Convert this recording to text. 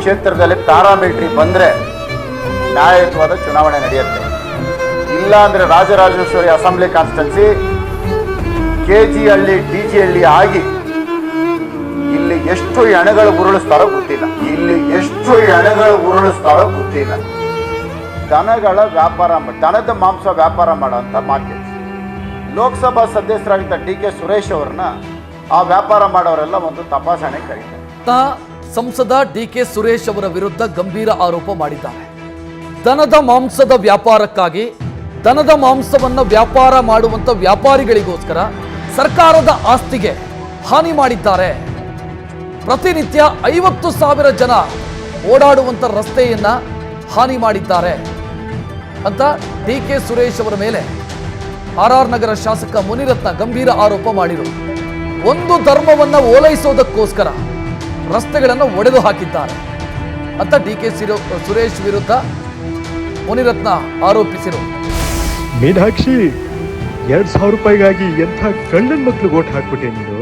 ಕ್ಷೇತ್ರದಲ್ಲಿ ಪ್ಯಾರಾಮಿಲಿಟ್ರಿ ಬಂದರೆ ನ್ಯಾಯಯುತವಾದ ಚುನಾವಣೆ ನಡೆಯುತ್ತೆ. ಇಲ್ಲ ಅಂದರೆ Rajarajeshwari assembly constituency K G Halli D G Halli ಆಗಿ ಇಲ್ಲಿ ಎಷ್ಟು ಎಣೆಗಳು ಉರುಳಿಸ್ತಾರೋ ಗೊತ್ತಿಲ್ಲ. ಇಲ್ಲಿ ಎಷ್ಟು ಎಣೆಗಳು ಉರುಳಿಸ್ತಾರೋ ಗೊತ್ತಿಲ್ಲ. ದನಗಳ ವ್ಯಾಪಾರ ದನದ ಮಾಂಸ ವ್ಯಾಪಾರ ಮಾಡೋಂಥ ಮಾರ್ಕೆಟ್ ಲೋಕಸಭಾ ಸದಸ್ಯರಾಗಿದ್ದ ಡಿ ಕೆ ಸುರೇಶ್ ಅವ್ರನ್ನ ಆ ವ್ಯಾಪಾರ ಮಾಡೋರೆಲ್ಲ ಒಂದು ತಪಾಸಣೆ ಕರೀತಾರೆ. ಸಂಸದ ಡಿ ಕೆ ಸುರೇಶ್ ಅವರ ವಿರುದ್ಧ ಗಂಭೀರ ಆರೋಪ ಮಾಡಿದ್ದಾರೆ. ದನದ ಮಾಂಸದ ವ್ಯಾಪಾರಕ್ಕಾಗಿ, ದನದ ಮಾಂಸವನ್ನು ವ್ಯಾಪಾರ ಮಾಡುವಂತ ವ್ಯಾಪಾರಿಗಳಿಗೋಸ್ಕರ ಸರ್ಕಾರದ ಆಸ್ತಿಗೆ ಹಾನಿ ಮಾಡಿದ್ದಾರೆ. ಪ್ರತಿನಿತ್ಯ ಐವತ್ತು ಸಾವಿರ ಜನ ಓಡಾಡುವಂಥ ರಸ್ತೆಯನ್ನ ಹಾನಿ ಮಾಡಿದ್ದಾರೆ ಅಂತ ಡಿ ಕೆ ಸುರೇಶ್ ಅವರ ಮೇಲೆ ಆರ್ ಆರ್ ನಗರ ಶಾಸಕ ಮುನಿರತ್ನ ಗಂಭೀರ ಆರೋಪ ಮಾಡಿದರು ಒಂದು ಧರ್ಮವನ್ನು ಓಲೈಸೋದಕ್ಕೋಸ್ಕರ ರಸ್ತೆಗಳನ್ನು ಒಡೆದು ಹಾಕಿದ್ದಾರೆ ಅಂತ ಡಿ ಕೆ ಸುರೇಶ್ ವಿರುದ್ಧ ಮುನಿರತ್ನ ಆರೋಪಿಸಿರು. ಮೀನಾಕ್ಷಿ, ಎರಡ್ ಸಾವಿರ ರೂಪಾಯಿಗಾಗಿ ಎಂಥ ಗಣ್ಣನ ಮಕ್ಕಳು ಓಟ್ ಹಾಕ್ಬಿಟ್ಟೆ ನೀನು?